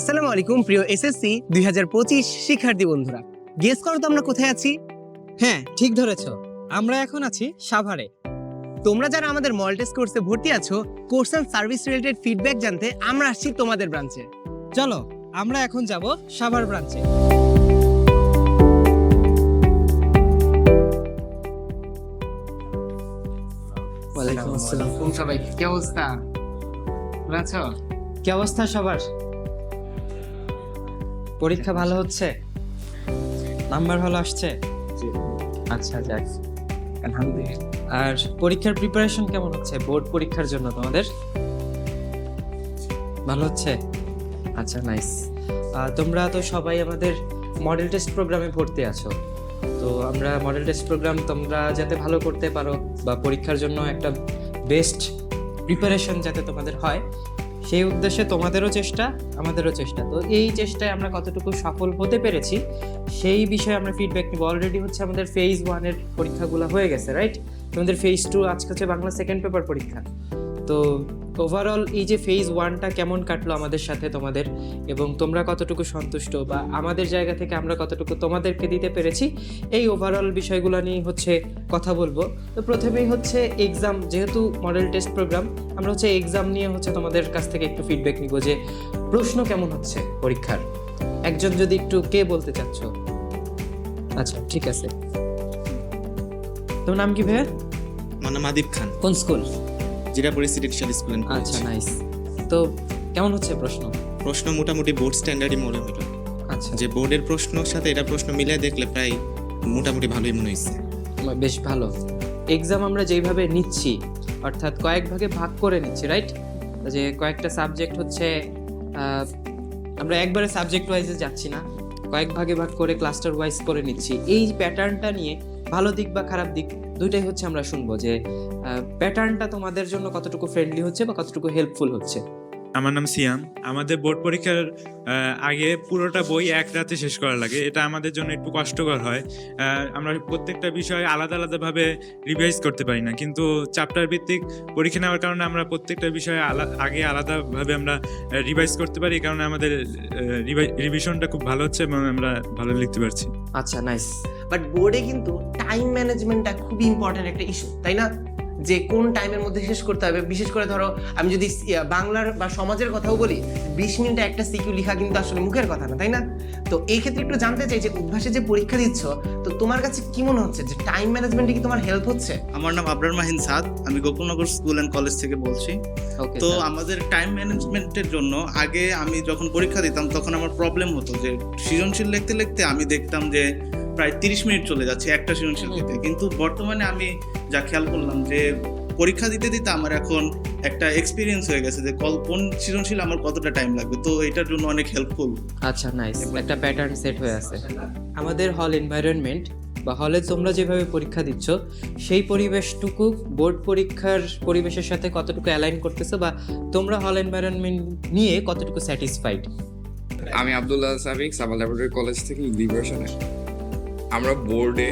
আসসালামু আলাইকুম প্রিয় এসএসসি দুই হাজার পঁচিশ শিক্ষার্থী বন্ধুরা। গেস করো তো আমরা কোথায় আছি? হ্যাঁ ঠিক ধরেছ। আমরা এখন আছি সাভারে। তোমরা যারা আমাদের মল টেস্ট কোর্সে ভর্তি আছো course and service related feedback জানতে আমরা আসছি তোমাদের ব্রাঞ্চে চলো আমরা এখন যাব সাভার ব্রাঞ্চে ওয়ালাইকুম আসসালাম। সবাই কি অবস্থা? ভালো আছো? কি অবস্থা সবার পরীক্ষা ভালো হচ্ছে? নাম্বার ভালো আসছে? আচ্ছা যাক। আলহামদুলিল্লাহ। আর পরীক্ষার প্রিপারেশন কেমন হচ্ছে? বোর্ড পরীক্ষার জন্য তোমাদের? ভালো হচ্ছে? আচ্ছা নাইস তোমরা তো সবাই আমাদের মডেল টেস্ট প্রোগ্রামে ভর্তি আছো। তো আমরা মডেল টেস্ট প্রোগ্রাম তোমরা যাতে ভালো করতে পারো বা পরীক্ষার জন্য একটা বেস্ট প্রিপারেশন যাতে তোমাদের হয় সেই উদ্দেশ্যে তোমাদেরও চেষ্টা, আমাদেরও চেষ্টা। তো এই চেষ্টায় আমরা কতটুকু সফল হতে পেরেছি, সেই বিষয়ে আমরা ফিডব্যাক নিব। অলরেডি হচ্ছে আমাদের ফেজ ওয়ানের পরীক্ষাগুলো হয়ে গেছে রাইট তোমাদের ফেজ টু আজকে হচ্ছে বাংলা সেকেন্ড পেপার পরীক্ষা। তো ওভারঅল এই যে ফেজ ওয়ানটা কেমন কাটলো আমাদের সাথে তোমাদের? এবং তোমরা কতটুকু সন্তুষ্ট বা আমাদের জায়গা থেকে আমরা কতটুকু তোমাদেরকে দিতে পেরেছি? এই ওভারঅল বিষয়গুলো নিয়ে হচ্ছে কথা বলব। তো প্রথমেই হচ্ছে এক্সাম যেহেতু মডেল টেস্ট প্রোগ্রাম আমরা হচ্ছে এক্সাম নিয়ে হচ্ছে তোমাদের কাছ থেকে একটু ফিডব্যাক নিব যে প্রশ্ন কেমন হচ্ছে পরীক্ষার? একজন যদি একটু কে বলতে চাচ্ছ? আচ্ছা ঠিক আছে। তোমার নাম কি ভাইয়া? আমার নাম আদিব খান। কোন স্কুল? জিরাপুরি সিটিশিয়াল স্কুল আচ্ছা নাইস তো কেমন হচ্ছে প্রশ্ন? প্রশ্ন মোটামুটি বোর্ড স্ট্যান্ডার্ডই মনে হলো আচ্ছা। যে বোর্ডের প্রশ্নর সাথে এটা প্রশ্ন মিলিয়ে দেখলে প্রায় মোটামুটি ভালোই মনে হয়েছে বেশ ভালো। এক্সাম আমরা যেইভাবে নিচ্ছি অর্থাৎ কয়েক ভাগে ভাগ করে নিচ্ছি রাইট যে কয়েকটা সাবজেক্ট হচ্ছে আমরা একবারে সাবজেক্ট ওয়াইজে যাচ্ছি না কয়েক ভাগে ভাগ করে ক্লাস্টার ওয়াইজ করে নিচ্ছি। এই প্যাটার্নটা নিয়ে ভালো দিক বা খারাপ দিক, দুইটাই হচ্ছে আমরা শুনব যে প্যাটার্নটা তোমাদের জন্য কতটুকু ফ্রেন্ডলি হচ্ছে বা কতটুকু হেল্পফুল হচ্ছে। আমার নাম সিয়াম। আমাদের বোর্ড পরীক্ষার আগে পুরোটা বই এক রাতে শেষ করা লাগে। এটা আমাদের জন্য একটু কষ্টকর হয়। আমরা প্রত্যেকটা বিষয় আলাদা আলাদাভাবে রিভাইজ করতে পারি না। কিন্তু চ্যাপ্টার ভিত্তিক পরীক্ষা নেওয়ার কারণে আমরা প্রত্যেকটা বিষয়ে আগে আলাদাভাবে আমরা রিভাইজ করতে পারি। এই কারণে আমাদের রিভিশনটা খুব ভালো হচ্ছে এবং আমরা ভালো লিখতে পারছি। আচ্ছা নাইস বাট বোর্ডে কিন্তু টাইম ম্যানেজমেন্টটা খুবই ইম্পর্টেন্ট একটা ইস্যু তাই না? যে কোন টাইমের মধ্যে শেষ করতে হবে। বিশেষ করে ধরো আমি যদি বাংলার বা সমাজের কথাও বলি বিশ মিনিটে একটা সিকিউ লেখা কিন্তু আসলে মুখের কথা না তাই না? তো এই ক্ষেত্রে একটু জানতে চাই যে উদ্ভাসে যে পরীক্ষা দিচ্ছ তো তোমার কাছে কি মনে হচ্ছে যে টাইম ম্যানেজমেন্টে কি তোমার হেল্প হচ্ছে? আমার নাম আবরার মাহিন সাদ আমি গোকুলনগর স্কুল অ্যান্ড কলেজ থেকে বলছি। তো আমাদের টাইম ম্যানেজমেন্টের জন্য আগে আমি যখন পরীক্ষা দিতাম তখন আমার প্রবলেম হতো যে সৃজনশীল লিখতে লিখতে আমি দেখতাম যে প্রায় তিরিশ মিনিট চলে যাচ্ছে একটা সৃজনশীল দিতে কিন্তু বর্তমানে আমি যা খেয়াল করলাম যে পরীক্ষা দিতে দিতে আমার এখন একটা এক্সপিরিয়েন্স হয়ে গেছে যে কল- কোন সৃজনশীল আমার কতটা টাইম লাগবে। তো এটার জন্য অনেক হেল্পফুল আচ্ছা নাইস একটা প্যাটার্ন সেট হয়ে আছে। আমাদের হল এনভায়রনমেন্ট বা হলে তোমরা যেভাবে পরীক্ষা দিচ্ছ সেই পরিবেশটুকু বোর্ড পরীক্ষার পরিবেশের সাথে কতটুকু অ্যালাইন করতেছো বা তোমরা হল এনভায়রনমেন্ট নিয়ে কতটুকু স্যাটিসফাইড আমি আব্দুল্লাহ সাবিক সাবা ল্যাবরেটরি কলেজ থেকে ইংলিভার্সনে আমরা বোর্ডে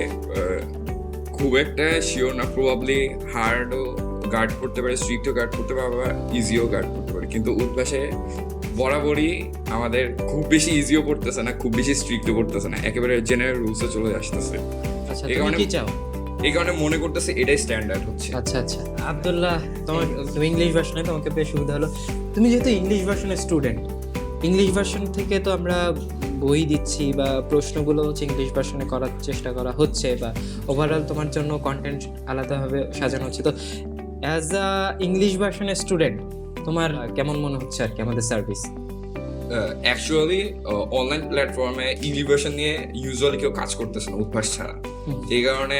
খুব একটা শিওর না প্রবাবলি হার্ডও গার্ড করতে পারি স্ট্রিক্টও গার্ড করতে পারি আবার ইজিও গার্ড করতে পারি। কিন্তু উদ্ভাসে বরাবরই আমাদের খুব বেশি ইজিও পড়তেছে না খুব বেশি স্ট্রিক্টও পড়তেছে না একেবারে জেনারেল রুলসে চলে আসতেছে। আচ্ছা এই কারণে- কি চাও? এই কারণে মনে করতেছে এটাই স্ট্যান্ডার্ড হচ্ছে। আচ্ছা আচ্ছা। আব্দুল্লাহ তোমার তুমি ইংলিশ ভার্সনে তোমাকে বেশ সুবিধা হলো। তুমি যেহেতু ইংলিশ ভার্সনের স্টুডেন্ট ইংলিশ ভার্সন থেকে তো আমরা বই দিচ্ছি বা প্রশ্নগুলো হচ্ছে ইংলিশ ভার্সনে করার চেষ্টা করা হচ্ছে বা ওভারঅল তোমার জন্য কন্টেন্ট আলাদাভাবে সাজানো হচ্ছে। তো অ্যাজ আ ইংলিশ ভার্সনের স্টুডেন্ট তোমার কেমন মনে হচ্ছে আর কি আমাদের সার্ভিস অ্যাকচুয়ালি অনলাইন প্ল্যাটফর্মে ইংলিভার্সন নিয়ে ইউজুয়ালি কেউ কাজ করতেছে না উদ্ভাস ছাড়া। এই কারণে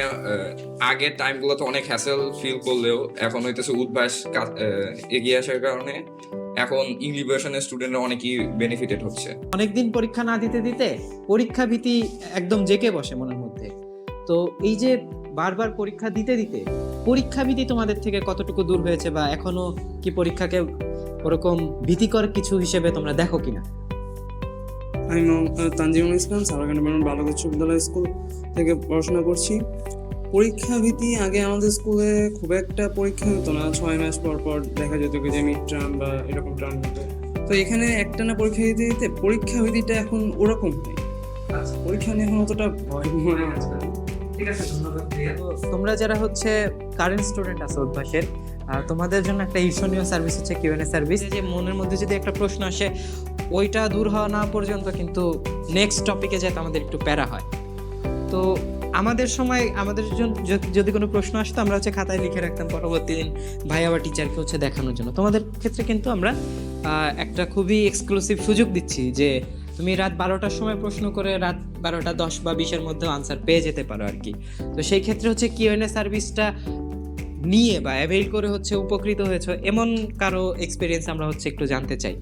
আগের টাইমগুলোতে অনেক হ্যাসেল ফিল করলেও এখন হইতেছে উদ্ভাস এগিয়ে আসার কারণে এখন ইংলিভার্সনের স্টুডেন্টরা অনেকই বেনিফিটেড হচ্ছে। অনেকদিন পরীক্ষা না দিতে দিতে পরীক্ষা ভীতি একদম জেকে বসে মনের মধ্যে। তো এই যে বারবার পরীক্ষা দিতে দিতে পরীক্ষা ভীতি তোমাদের থেকে কতটুকু দূর হয়েছে বা এখনও কি পরীক্ষাকে ওরকম ভীতিকর কিছু হিসেবে তোমরা দেখো কিনা? আমি তানজিমুল ইসলাম সারাকান্ড বালক উচ্চ বিদ্যালয় স্কুল থেকে পড়াশোনা করছি। পরীক্ষা ভীতি আগে আমাদের স্কুলে খুব একটা পরীক্ষা হতো না। ছয় মাস পর পর দেখা যেত যে মিড টার্ম বা এরকম টার্ম হতো। তো এখানে একটানা পরীক্ষা দিতে দিতে পরীক্ষা ভীতিটা এখন ওরকম হয় পরীক্ষা নিয়ে এখন অতটা ভয় মনে না। ঠিক আছে তোমরা যারা হচ্ছে কারেন্ট স্টুডেন্ট আছো অভ্যাসের তোমাদের জন্য একটা ঈর্ষণীয় সার্ভিস হচ্ছে কিউএনএ সার্ভিস যে মনের মধ্যে যদি একটা প্রশ্ন আসে ওইটা দূর হওয়া না পর্যন্ত কিন্তু নেক্সট টপিকে যেতে আমাদের একটু প্যারা হয়। তো আমাদের সময়, আমাদের জন- যদি- কোনো প্রশ্ন আসতো, আমরা হচ্ছে খাতায় লিখে রাখতাম পরবর্তী দিন ভাই আবার টিচারকে হচ্ছে দেখানোর জন্য। তোমাদের ক্ষেত্রে কিন্তু আমরা একটা খুবই এক্সক্লুসিভ সুযোগ দিচ্ছি যে তুমি রাত বারোটার সময় প্রশ্ন করে রাত বারোটা দশ বা বিশের মধ্যে আনসার পেয়ে যেতে পারো আর কি। তো সেই ক্ষেত্রে হচ্ছে কিউএনএ সার্ভিসটা নিয়ে বা অ্যাভেল করে হচ্ছে উপকৃত হয়েছে, এমন কারও এক্সপিরিয়েন্স আমরা হচ্ছে একটু জানতে চাই।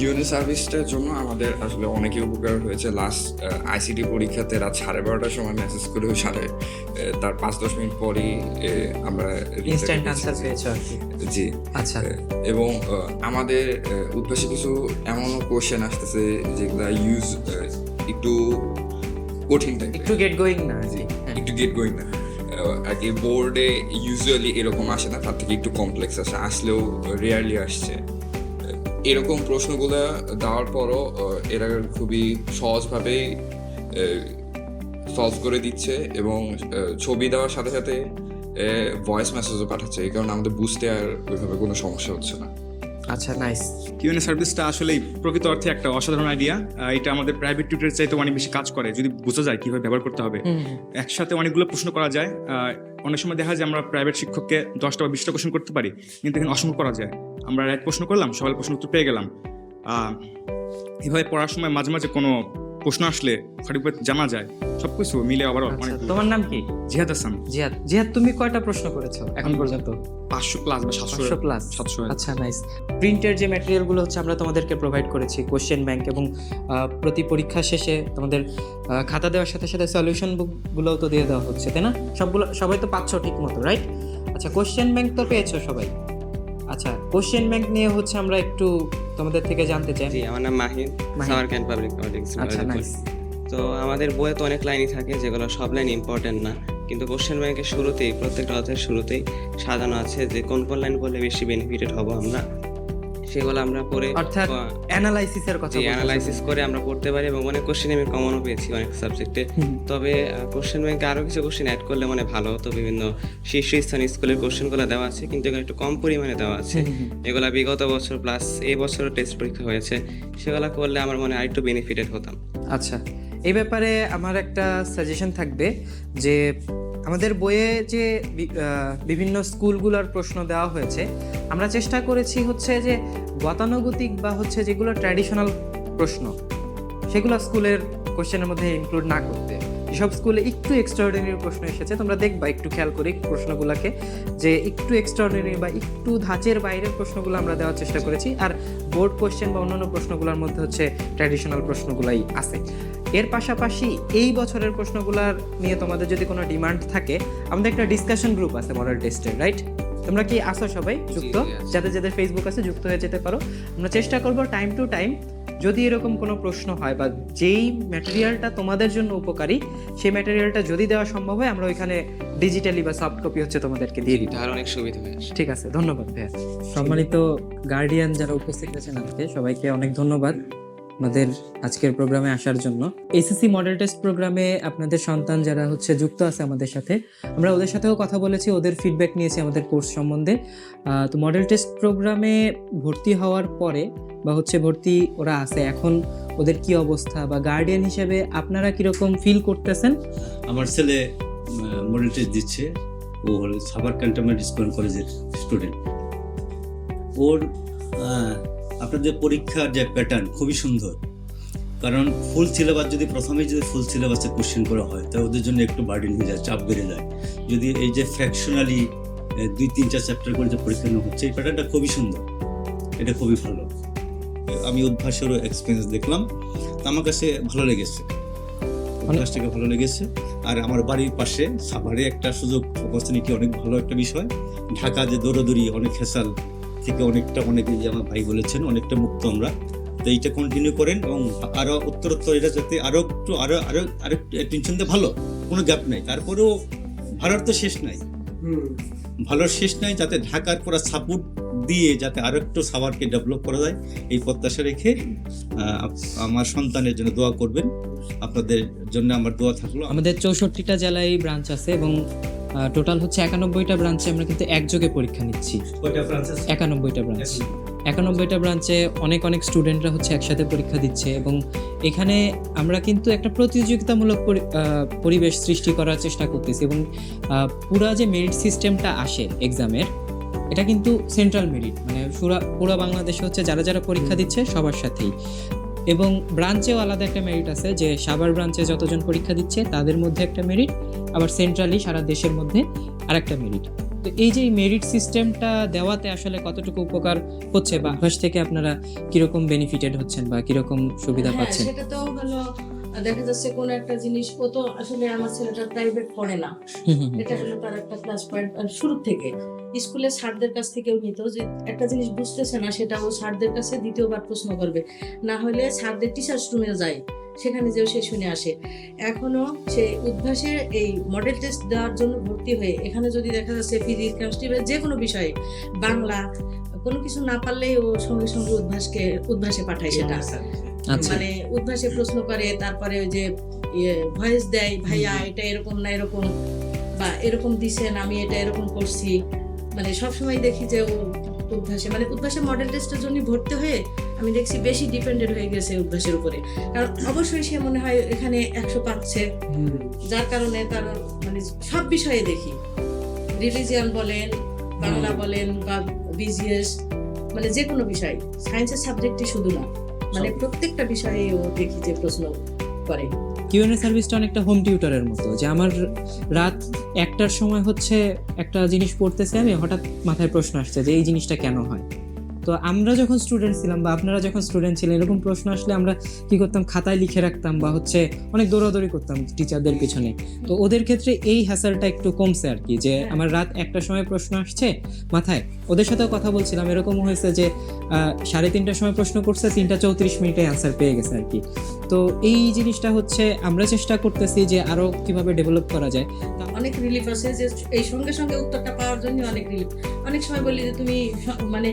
কিউএনএ সার্ভিসটার জন্য আমাদের আসলে অনেকে উপকার হয়েছে। লাস্ট আইসিটি পরীক্ষাতে রাত সাড়ে বারোটার সময় মেসেজ করে সাড়ে তার পাঁচ দশ মিনিট পরই আমরা ইনস্ট্যান্ট আনসার পেয়েছ জি। আচ্ছা। এবং আমাদের উদ্ভাসে কিছু এমনও কোশ্চেন আসতেছে যেগুলো ইউজ একটু কঠিন একটু গেট গোয়িং না জি। হ্যাঁ। একটু গেট গোয়িং না। আর কি বোর্ডে ইউজুয়ালি এরকম আসে না তার থেকে একটু কমপ্লেক্স আসে। আসলেও রেয়ারলি আসছে। এরকম প্রশ্নগুলো দেওয়ার পরও এরা খুবই সহজভাবেই সলভ করে দিচ্ছে এবং ছবি দেওয়ার সাথে সাথে ভয়েস মেসেজও পাঠাচ্ছে। এই কারণে আমাদের বুঝতে আর ওইভাবে কোনো সমস্যা হচ্ছে না। আচ্ছা নাইস কিউএনএ সার্ভিসটা আসলে প্রকৃত অর্থে একটা অসাধারণ আইডিয়া এটা আমাদের প্রাইভেট টিউটরের চাইতে অনেক বেশি কাজ করে যদি বোঝা যায় কীভাবে ব্যবহার করতে হবে। একসাথে অনেকগুলো প্রশ্ন করা যায়। অনেক সময় দেখা যায় আমরা প্রাইভেট শিক্ষককে দশটা বা বিশটা কোশ্চেন করতে পারি কিন্তু এখানে অসম্ভব করা যায়। আমরা এক প্রশ্ন করলাম সকাল প্রশ্ন উত্তর পেয়ে গেলাম। আহ, এভাবে পড়ার সময় মাঝে মাঝে কোনো প্রশ্ন আসলে সঠিকভাবে জানা যায় সবকিছু মিলে আবার আচ্ছা, অনেক তোমার নাম কি? জিহাদ হাসান। জিহাদ জিহাদ তুমি কয়টা প্রশ্ন করেছ এখন পর্যন্ত? পাঁচশো প্লাস বা সাতশো প্লাস সাতশো আচ্ছা নাইস প্রিন্টের যে ম্যাটেরিয়ালগুলো হচ্ছে আমরা তোমাদেরকে প্রোভাইড করেছি কোশ্চেন ব্যাংক এবং প্রতি পরীক্ষা শেষে তোমাদের খাতা দেওয়ার সাথে সাথে সলিউশন বুকগুলোও তো দিয়ে দেওয়া হচ্ছে তাই না? সবগুলো সবাই তো পাচ্ছ ঠিক মতো রাইট আচ্ছা কোশ্চেন ব্যাংক তো পেয়েছ সবাই। আচ্ছা কোশ্চেন ব্যাংক নিয়ে হচ্ছে আমরা একটু তোমাদের থেকে জানতে চাই। জি আমার নাম মাহিন ক্যান্ট পাবলিক পলিটিক্স আচ্ছা নাইস তো আমাদের বইয়ে তো অনেক লাইনই থাকে যেগুলো সব লাইন ইম্পর্টেন্ট না কিন্তু কোশ্চেন ব্যাংকের শুরুতেই প্রত্যেকটা অধ্যায়ের শুরুতেই সাজানো আছে যে কোন কোন লাইন বললে বেশি বেনিফিটেড হব আমরা। সেগুলো আমরা পড়ে অর্থাৎ অ্যানালাইসিসের কথা অ্যানালাইসিস করে আমরা পড়তে পারি এবং অনেক কোশ্চেন আমি কমনও পেয়েছি অনেক সাবজেক্টে তবে কোশ্চেন ব্যাংকে আরও কিছু কোশ্চেন অ্যাড করলে মানে ভালো হতো। বিভিন্ন শীর্ষস্থানীয় স্কুলের কোশ্চেনগুলো দেওয়া আছে কিন্তু এগুলো একটু কম পরিমাণে দেওয়া আছে। এগুলা বিগত বছর প্লাস এই বছরও টেস্ট পরীক্ষা হয়েছে। সেগুলো করলে আমার মনে হয় আরেকটু বেনিফিটেড হতাম। আচ্ছা এই ব্যাপারে আমার একটা সাজেশন থাকবে যে আমাদের বইয়ে যে বিভিন্ন স্কুলগুলোর প্রশ্ন দেওয়া হয়েছে, আমরা চেষ্টা করেছি হচ্ছে যে গতানুগতিক বা হচ্ছে যেগুলো ট্র্যাডিশনাল প্রশ্ন, সেগুলো স্কুলের কোশ্চেনের মধ্যে ইনক্লুড না করতে। যেসব স্কুলে একটু এক্সট্রাঅর্ডিনারি প্রশ্ন এসেছে। তোমরা দেখবা একটু খেয়াল করি প্রশ্নগুলোকে যে একটু এক্সট্রাঅর্ডিনারি বা একটু ধাঁচের বাইরের প্রশ্নগুলো আমরা দেওয়ার চেষ্টা করেছি। আর বোর্ড কোশ্চেন বা অন্যান্য প্রশ্নগুলোর মধ্যে হচ্ছে ট্র্যাডিশনাল প্রশ্নগুলাই আছে। এর পাশাপাশি এই বছরের প্রশ্নগুলোর নিয়ে তোমাদের যদি কোনো ডিমান্ড থাকে আমাদের একটা ডিসকাশন গ্রুপ আছে মডেল টেস্টের রাইট তোমরা কি আসো সবাই? যুক্ত। যাদের যাদের ফেসবুক আছে যুক্ত হয়ে যেতে পারো। আমরা চেষ্টা করব টাইম টু টাইম যদি এরকম কোনো প্রশ্ন হয় বা যেই ম্যাটেরিয়ালটা তোমাদের জন্য উপকারী সেই ম্যাটেরিয়ালটা যদি দেওয়া সম্ভব হয় আমরা ওইখানে ডিজিটালি বা সফট কপি হচ্ছে তোমাদেরকে দিয়ে দিই তাহলে অনেক সুবিধা হয় ঠিক আছে ধন্যবাদ ভাইয়া। সম্মানিত গার্ডিয়ান যারা উপস্থিত আছেন আজকে সবাইকে অনেক ধন্যবাদ। আমাদের আজকের প্রোগ্রামে আসার জন্য। এসএসসি মডেল টেস্ট প্রোগ্রামে আপনাদের সন্তান যারা হচ্ছে যুক্ত আছে আমাদের সাথে, আমরা ওদের সাথেও কথা বলেছি, ওদের ফিডব্যাক নিয়েছি আমাদের কোর্স সম্বন্ধে। তো মডেল টেস্ট প্রোগ্রামে ভর্তি হওয়ার পরে বা হচ্ছে ভর্তি ওরা আছে, এখন ওদের কি অবস্থা বা গার্ডিয়ান হিসেবে আপনারা কীরকম ফিল করতেছেন? আমার ছেলে মডেল টেস্ট দিচ্ছে, ও হলো সাবার ক্যান্টনমেন্ট স্কুল কলেজের স্টুডেন্ট ওর আহ, আপনাদের পরীক্ষার যে প্যাটার্ন খুবই সুন্দর। কারণ ফুল সিলেবাস যদি প্রথমেই যদি ফুল সিলেবাসে কোশ্চেন করা হয় তাহলে ওদের জন্য একটু বার্ডেন হয়ে যায় চাপ বেড়ে যায়। যদি এই যে ফ্র্যাকশনালি দুই তিন চার চ্যাপ্টার করে যে পরীক্ষা নেওয়া হচ্ছে এই প্যাটার্নটা খুবই সুন্দর। এটা খুবই ভালো। আমি অভ্যাসেরও এক্সপিরিয়েন্স দেখলাম। তা আমার কাছে ভালো লেগেছে। অভ্যাসটাকে ভালো লেগেছে। আর আমার বাড়ির পাশে সাভারে একটা সুযোগ অপরচুনিটি অনেক ভালো একটা বিষয়? ঢাকা যে দৌড়াদৌড়ি অনেক হেসাল। থেকে অনেকটা অনেকে যে আমার ভাই বলেছেন অনেকটা মুক্ত আমরা। তো এইটা কন্টিনিউ করেন এবং আরও উত্তরোত্তর এটা যাতে আরও একটু আরও আরও আরও টেনশন দিয়ে ভালো কোনো গ্যাপ নাই। তারপরেও ভালোর তো শেষ নাই। ভালোর শেষ নাই যাতে ঢাকার পুরো সাপোর্ট দিয়ে যাতে আরও একটু সাভারকে ডেভেলপ করা যায় এই প্রত্যাশা রেখে আমার সন্তানের জন্য দোয়া করবেন। আপনাদের জন্য আমার দোয়া থাকল। আমাদের চৌষট্টিটা জেলায় ব্রাঞ্চ আছে এবং টোটাল হচ্ছে একানব্বইটা ব্রাঞ্চে আমরা কিন্তু একযোগে পরীক্ষা নিচ্ছি? একানব্বইটা ব্রাঞ্চ একানব্বইটা ব্রাঞ্চে অনেক অনেক স্টুডেন্টরা হচ্ছে একসাথে পরীক্ষা দিচ্ছে এবং এখানে আমরা কিন্তু একটা প্রতিযোগিতামূলক পরিবেশ সৃষ্টি করার চেষ্টা করতেছি এবং পুরা যে মেরিট সিস্টেমটা আসে এক্সামের এটা কিন্তু সেন্ট্রাল মেরিট মানে পুরা পুরো বাংলাদেশে হচ্ছে যারা যারা পরীক্ষা দিচ্ছে সবার সাথেই। এবং ব্রাঞ্চেও আলাদা একটা মেরিট আছে যে সাভার ব্রাঞ্চে যতজন পরীক্ষা দিচ্ছে তাদের মধ্যে একটা মেরিট আবার সেন্ট্রালি সারা দেশের মধ্যে আর একটা মেরিট তো এই যে মেরিট সিস্টেমটা দেওয়াতে আসলে কতটুকু উপকার হচ্ছে বা অভ্যাস থেকে আপনারা কীরকম বেনিফিটেড হচ্ছেন বা কীরকম সুবিধা হ্যাঁ, পাচ্ছেন? সেটা তো হলো দেখা যাচ্ছে কোন একটা জিনিস ও তো আসলে আমার ছেলেটা প্রাইভেট পড়ে না। এটা হলো তার একটা প্লাস পয়েন্ট শুরু থেকে। স্কুলে স্যারদের কাছ থেকেও নিত যে একটা জিনিস বুঝতেছে না সেটা ও স্যারদের কাছে দ্বিতীয়বার প্রশ্ন করবে। না হলে স্যারদের টিচার্স রুমে যায় সেখানে যেও সে শুনে আসে। এখনও সে উদ্ভাসের এই মডেল টেস্ট দেওয়ার জন্য ভর্তি হয়ে এখানে যদি দেখা যাচ্ছে ফিজিক্স কেমিস্ট্রি বা যে কোনো বিষয়ে বাংলা কোনো কিছু না পারলেই ও সঙ্গে সঙ্গে উদ্ভাসকে উদ্ভাসে পাঠায় সেটা। আচ্ছা। মানে উদ্ভাসে প্রশ্ন করে তারপরে ওই যে ভয়েস দেয় ভাইয়া এটা এরকম না এরকম বা এরকম দিছেন আমি এটা এরকম করছি। মানে সবসময় দেখি যে ও উদ্ভাসে মানে উদ্ভাসে মডেল টেস্টের জন্য ভর্তি হয়ে আমি দেখছি বেশি ডিপেন্ডেন্ট হয়ে গেছে উদ্ভাসের উপরে। কারণ অবশ্যই সে মনে হয় এখানে একশো পাচ্ছে। যার কারণে তার মানে সব বিষয়ে দেখি। রিলিজিয়ান বলেন বাংলা বলেন বা বিজিএস মানে যে কোনো বিষয় সায়েন্সের সাবজেক্টই শুধু না। মানে প্রত্যেকটা বিষয়ে ও দেখি যে প্রশ্ন করে। কিউএনএ সার্ভিসটা অনেকটা হোম টিউটারের মতো, যে আমার রাত একটার সময় হচ্ছে একটা জিনিস পড়তেছে, আমি হঠাৎ মাথায় প্রশ্ন আসছে যে এই জিনিসটা কেন হয়? তো আমরা যখন স্টুডেন্ট ছিলাম বা আপনারা যখন স্টুডেন্ট ছিলেন এরকম প্রশ্ন আসলে আমরা কি করতাম? খাতায় লিখে রাখতাম বা হচ্ছে অনেক দৌড়াদৌড়ি করতাম টিচারদের পিছনে। তো ওদের ক্ষেত্রে এই হ্যাসালটা একটু কমছে আর কি যে আমার রাত একটার সময় প্রশ্ন আসছে মাথায়। ওদের সাথেও কথা বলছিলাম এরকম হয়েছে যে সাড়ে তিনটার সময় প্রশ্ন করছে তিনটা চৌত্রিশ মিনিটে অ্যান্সার পেয়ে গেছে আর কি তো এই জিনিসটা হচ্ছে আমরা চেষ্টা করতেছি যে আরও কীভাবে ডেভেলপ করা যায়। অনেক রিলিফ আছে যে এই সঙ্গে সঙ্গে উত্তরটা পাওয়ার জন্য অনেক রিলিফ অনেক সময় বলি যে তুমি মানে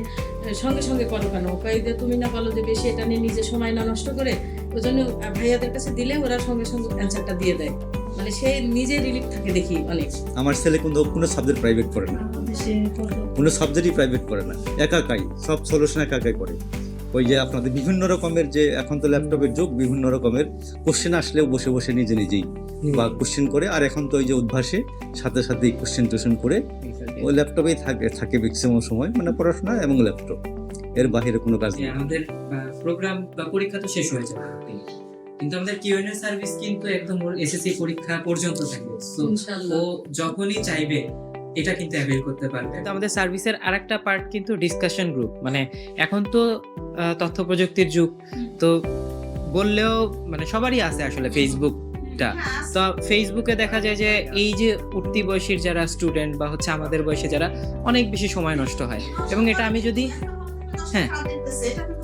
সঙ্গে সঙ্গে করো কেন? যে তুমি না বলো যে বেশি এটা নিয়ে নিজে সময় না নষ্ট করে ওই জন্য ভাইয়াদের কাছে দিলে ওরা সঙ্গে সঙ্গে অ্যান্সারটা দিয়ে দেয়। মানে সে নিজে রিলিফ থাকে দেখি অনেক। আমার ছেলে কোনো কোনো সাবজেক্ট প্রাইভেট করে না। কোনো সাবজেক্টই প্রাইভেট করে না। একাকাই সব সলিউশন একাকাই করে। ওই যে আপনাদের বিভিন্ন রকমের যে এখন তো ল্যাপটপের যুগ বিভিন্ন রকমের কোশ্চেন আসলেও বসে বসে নিজে নিজেই বা কোশ্চেন করে আর এখন তো ওই যে উদ্ভাসে সাথে সাথেই কোশ্চেন টোশ্চেন করে ও ল্যাপটপেই থাকে থাকে ম্যাক্সিমাম সময় মানে পড়াশোনা এবং ল্যাপটপ। এর বাইরে কোনো কাজ নেই। আমাদের প্রোগ্রাম বা পরীক্ষা তো শেষ হয়ে যাবে। কিন্তু আমাদের কিউএনএ সার্ভিস কিন্তু একদম এসএসসি পরীক্ষা পর্যন্ত থাকে। তো ও যখনই চাইবে এটা কিন্তু অ্যাভেল করতে পারবে। তো আমাদের সার্ভিসের আরেকটা পার্ট কিন্তু ডিসকাশন গ্রুপ মানে এখন তো তথ্য প্রযুক্তির যুগ। তো বললেও মানে সবারই আছে আসলে ফেসবুকটা তো ফেসবুকে দেখা যায় যে এই যে উঠতি বয়সীর যারা স্টুডেন্ট বা হচ্ছে আমাদের বয়সে যারা অনেক বেশি সময় নষ্ট হয়। এবং এটা আমি যদি হ্যাঁ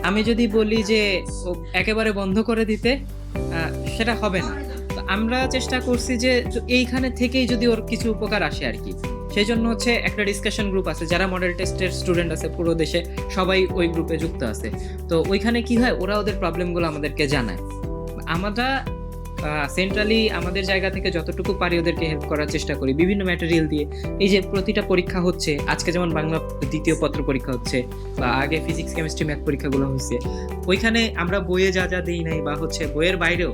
আমি যদি বলি যে ও একেবারে বন্ধ করে দিতে সেটা হবে না। তো আমরা চেষ্টা করছি যে এইখানে থেকেই যদি ওর কিছু উপকার আসে আর কি। সেই জন্য হচ্ছে একটা ডিসকাশন গ্রুপ আছে, যারা মডেল টেস্টের স্টুডেন্ট আছে পুরো দেশে, সবাই ওই গ্রুপে যুক্ত আছে। তো ওইখানে কি হয়, ওরা ওদের প্রবলেমগুলো আমাদেরকে জানায়। আমরা সেন্ট্রালি আমাদের জায়গা থেকে যতটুকু পারি ওদেরকে হেল্প করার চেষ্টা করি, বিভিন্ন ম্যাটেরিয়াল দিয়ে। এই যে প্রতিটা পরীক্ষা হচ্ছে, আজকে যেমন বাংলা দ্বিতীয় পত্র পরীক্ষা হচ্ছে, বা আগে ফিজিক্স কেমিস্ট্রি ম্যাথ পরীক্ষাগুলো হচ্ছে ওইখানে আমরা বইয়ে যা যা দিই নাই, বা হচ্ছে বইয়ের বাইরেও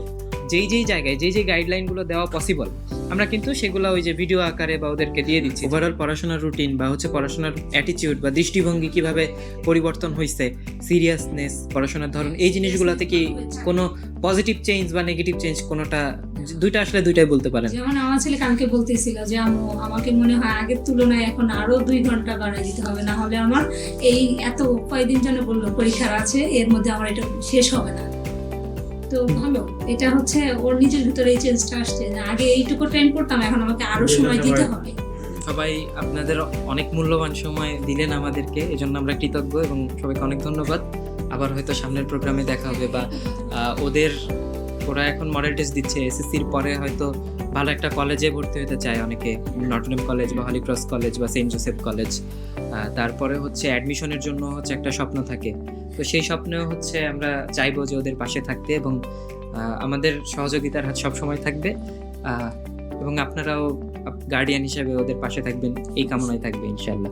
যেই যেই জায়গায় যেই যেই গাইডলাইনগুলো দেওয়া পসিবল আমরা কিন্তু সেগুলো ওই যে ভিডিও আকারে বা ওদেরকে দিয়ে দিচ্ছি। ওভারঅল পড়াশোনার রুটিন বা হচ্ছে পড়াশোনার অ্যাটিটিউড বা দৃষ্টিভঙ্গি কীভাবে পরিবর্তন হয়েছে সিরিয়াসনেস পড়াশোনার ধরন এই জিনিসগুলোতে কি কোনো পজিটিভ চেঞ্জ বা নেগেটিভ চেঞ্জ কোনোটা দুইটা আসলে দুইটাই বলতে পারেন। যেমন আমার ছেলে কালকে বলতেছিল যে আমাকে মনে হয় আগের তুলনায় এখন আরও দুই ঘণ্টা বাড়াই দিতে হবে না হলে আমার এই এত কয়েকদিন যেন বলল পরীক্ষার আছে এর মধ্যে আমার এটা শেষ হবে না। তো ভালো। এটা হচ্ছে ওর নিজের ভিতরে এই চেঞ্জটা আসছে যে আগে এইটুকু টাইম পড়তাম এখন আমাকে আরও সময় দিতে হবে। সবাই আপনাদের অনেক মূল্যবান সময় দিলেন আমাদেরকে এজন্য আমরা কৃতজ্ঞ এবং সবাইকে অনেক ধন্যবাদ। আবার হয়তো সামনের প্রোগ্রামে দেখা হবে বা ওদের ওরা এখন মডেল টেস্ট দিচ্ছে এসএসসির পরে হয়তো ভালো একটা কলেজে ভর্তি হতে চায় অনেকে নটরডেম কলেজ বা হলিক্রস কলেজ বা সেন্ট জোসেফ কলেজ তারপরে হচ্ছে অ্যাডমিশনের জন্য হচ্ছে একটা স্বপ্ন থাকে। তো সেই স্বপ্নেও হচ্ছে আমরা চাইব যে ওদের পাশে থাকতে এবং আমাদের সহযোগিতার হাত সবসময় থাকবে এবং আপনারাও গার্ডিয়ান হিসাবে ওদের পাশে থাকবেন, এই কামনায় থাকবে ইনশাল্লাহ